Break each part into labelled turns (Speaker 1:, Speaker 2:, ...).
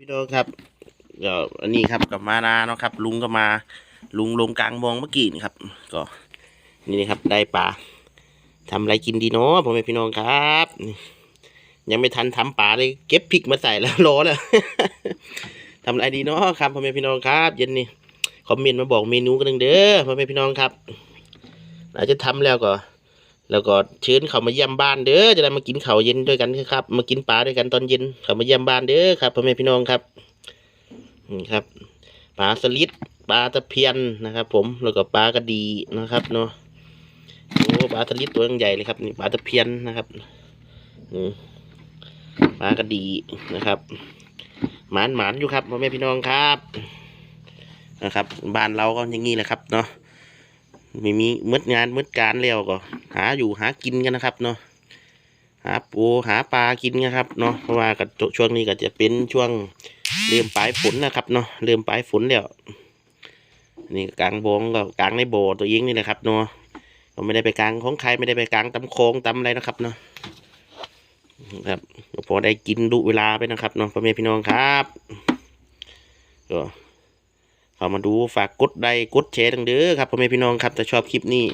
Speaker 1: พี่โดครับเดี๋ยวอันนี้ครับกับมานาเนาะครับ ลุงก็มา ลุงลงกลางมองเมื่อกี้นี่ครับ ก็นี่นะครับได้ปลาทำอะไรกินดีเนาะผมเป็นพี่น้องครับยังไม่ทันทำปลาเลยเก็บพริกมาใส่แล้วรอแล้วทำอะไรดีเนาะครับพ่อแม่พี่น้องครับ เย็นนี้คอมเมนต์มาบอกเมนูกันหนึ่งเด้อพ่อแม่พี่น้องครับอาจจะทำแล้วก็ แล้วก็เชิญเขามาเยี่ยมบ้านเด้อจะได้มากินข้าวเย็นด้วยกันครับ มากินปลาด้วยกันตอนเย็นเขามาเยี่ยมบ้านเด้อครับพ่อแม่พี่น้องครับนี่ครับปลาสลิดปลาตะเพียนนะครับ ผมแล้วก็ปลากระดีนะครับเนาะโอ้ปลาสลิดตัวใหญ่เลยครับนี่ปลาตะเพียนนะครับปลากระดีนะครับหมานหมานอยู่ครับพ่อแม่พี่น้องครับนะครับ บ้านเราก็อย่างนี้แหละครับเนาะ ไม่มีมืดงานมืดการแล้วก็ หาอยู่หากินกันนะครับเนาะหาปูหาปลากินนะครับเนาะเพราะว่ากับช่วงนี้ก็จะเป็นช่วงเริ่มปลายฝนนะครับเนาะเริ่มปลายฝนแล้วนี่กลางบงก็กลางในโบตัวเองนี่แหละครับเนาะก็ไม่ได้ไปกลางของใครไม่ได้ไปกลางตำโคงตำอะไรนะครับเนาะครับพอได้กินดุเวลาไปนะครับเนาะพ่อแม่พี่น้องครับก็ เข้ามาดูฝากกดไลค์กดแชร์ดังเด้อครับพ่อแม่พี่น้องครับถ้าชอบคลิปนี้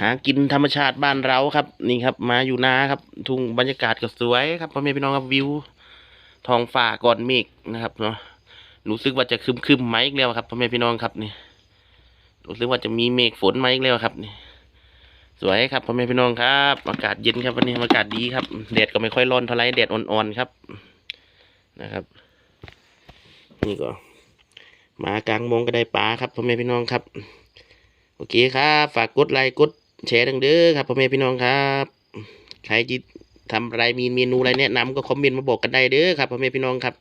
Speaker 1: หากินธรรมชาติบ้านเราครับ นี่ครับ มาอยู่นาครับ ทุ่งบรรยากาศก็สวยครับพ่อแม่พี่น้องครับวิวท้องฟ้าก่อนเมฆนะครับเนาะรู้สึกว่าจะคึมคึมๆไหมอีกแล้วครับพ่อแม่พี่น้องครับนี่รู้สึกว่าจะมีเมฆฝนไหมอีกแล้วครับนี่สวยครับพ่อแม่พี่น้องครับ อากาศเย็นครับวันนี้อากาศดีครับแดดก็ไม่ค่อยร้อนเท่าไหรแดดอ่อนๆครับนะครับ นี่ก็ มากลางมงก็ได้ปลาครับพ่อแม่พี่น้องครับ โอเคครับ ฝากกดไลค์กดแชร์ดังเด้อครับพ่อแม่พี่น้องครับใครที่ทำอะไรมีเมนูอะไรแนะนำก็คอมเมนต์มาบอกกันได้เด้อครับพ่อแม่พี่น้องครับ